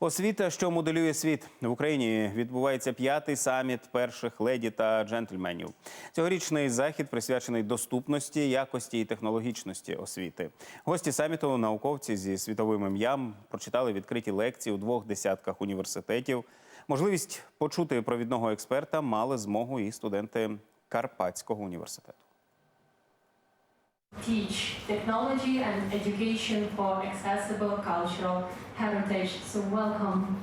Освіта, що моделює світ в Україні, відбувається п'ятий саміт перших леді та джентльменів. Цьогорічний захід присвячений доступності, якості і технологічності освіти. Гості саміту, науковці зі світовим ім'ям, прочитали відкриті лекції у двох десятках університетів. Можливість почути провідного експерта мали змогу і студенти Карпатського університету. Teach technology and education for accessible cultural heritage. So welcome.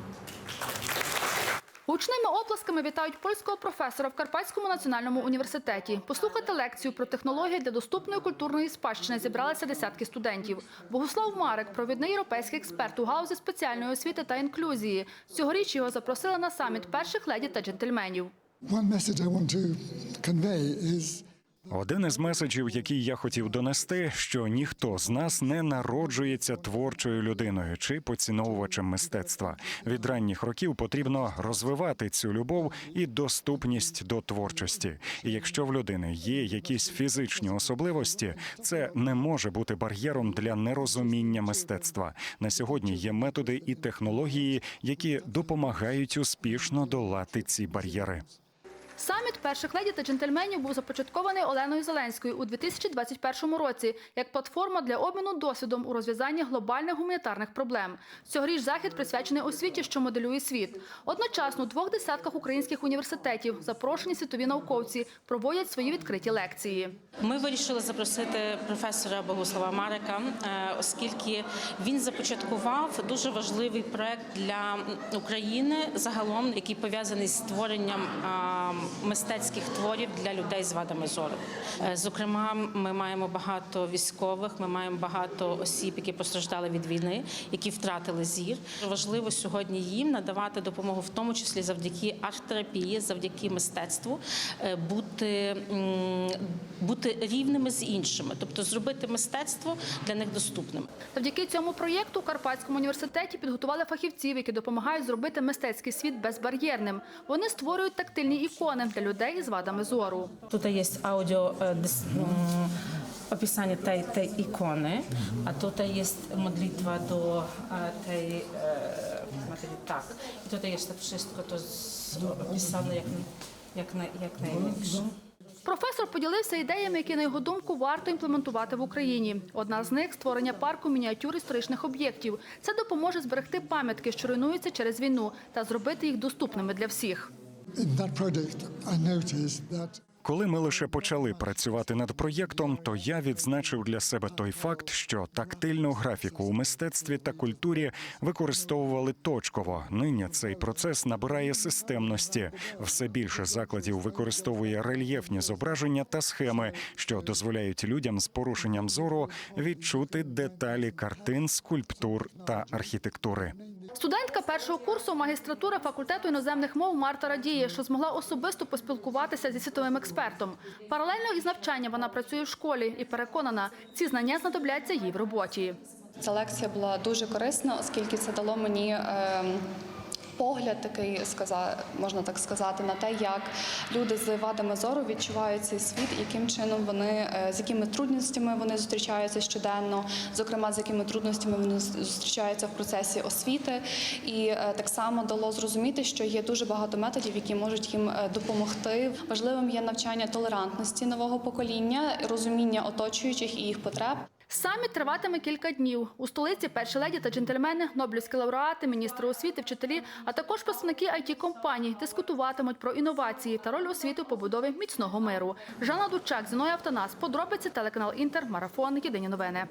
Гучними оплесками вітають польського професора в Карпатському національному університеті. Послухати лекцію про технології для доступної культурної спадщини зібралися десятки студентів. Богуслав Марек, провідний європейський експерт у гаузі спеціальної освіти та інклюзії. Цьогоріч його запросили на саміт перших леді та джентльменів. One message I want to convey is Один із меседжів, який я хотів донести, що ніхто з нас не народжується творчою людиною чи поціновувачем мистецтва. Від ранніх років потрібно розвивати цю любов і доступність до творчості. І якщо в людини є якісь фізичні особливості, це не може бути бар'єром для нерозуміння мистецтва. На сьогодні є методи і технології, які допомагають успішно долати ці бар'єри. Саміт перших леді та джентльменів був започаткований Оленою Зеленською у 2021 році як платформа для обміну досвідом у розв'язанні глобальних гуманітарних проблем. Цьогоріч захід присвячений освіті, що моделює світ. Одночасно у двох десятках українських університетів запрошені світові науковці проводять свої відкриті лекції. Ми вирішили запросити професора Богуслава Марика, е, оскільки він започаткував дуже важливий проект для України загалом, який пов'язаний з створенням мистецьких творів для людей з вадами зору. Е, Зокрема, ми маємо багато військових, ми маємо багато осіб, які постраждали від війни, які втратили зір. Важливо сьогодні їм надавати допомогу, в тому числі завдяки арт-терапії, завдяки мистецтву, е, бути, бути рівними з іншими, тобто зробити мистецтво для них доступним. Завдяки цьому проєкту у Карпатському університеті підготували фахівців, які допомагають зробити мистецький світ безбар'єрним. Вони створюють тактильні ікони для людей з вадами зору. Тут є аудіо е, описання тієї тієї ікони, а тут є modlitwa до е, тієї е, матерії. Так. І тут є так все то описано як, як, на- як найліпше. Професор поділився ідеями, які на його думку варто імплементувати в Україні. Одна з них створення парку мініатюр історичних об'єктів. Це допоможе зберегти пам'ятки, що руйнуються через війну, та зробити їх доступними для всіх. Коли ми лише почали працювати над проєктом, то я відзначив для себе той факт, що тактильну графіку у мистецтві та культурі використовували точково. Нині цей процес набирає системності. Все більше закладів використовує рельєфні зображення та схеми, що дозволяють людям з порушенням зору відчути деталі картин, скульптур та архітектури. Студентка першого курсу магістратури факультету іноземних мов Марта радіє, що змогла особисто поспілкуватися зі світовим експертом. Паралельно із навчанням вона працює в школі і переконана, ці знання знадобляться їй в роботі. Ця лекція була дуже корисна, оскільки це дало мені. ем, Погляд такий сказа- можна так сказати, на те, як люди з вадами зору відчувають цей світ, яким чином вони е, з якими трудностями вони зустрічаються щоденно, зокрема з якими трудностями вони зустрічаються в процесі освіти, і е, так само дало зрозуміти, що є дуже багато методів, які можуть їм е, допомогти. Важливим є навчання толерантності нового покоління, розуміння оточуючих і їх потреб. Саміт триватиме кілька днів. У столиці перші леді та джентльмени, нобелівські лауреати, міністри освіти, вчителі, а також представники it компаній дискутуватимуть про інновації та роль освіти у побудові міцного миру. Жанна Дучак, Зіноя Автонас, подробиці телеканал Інтер, марафон. Єдині новини.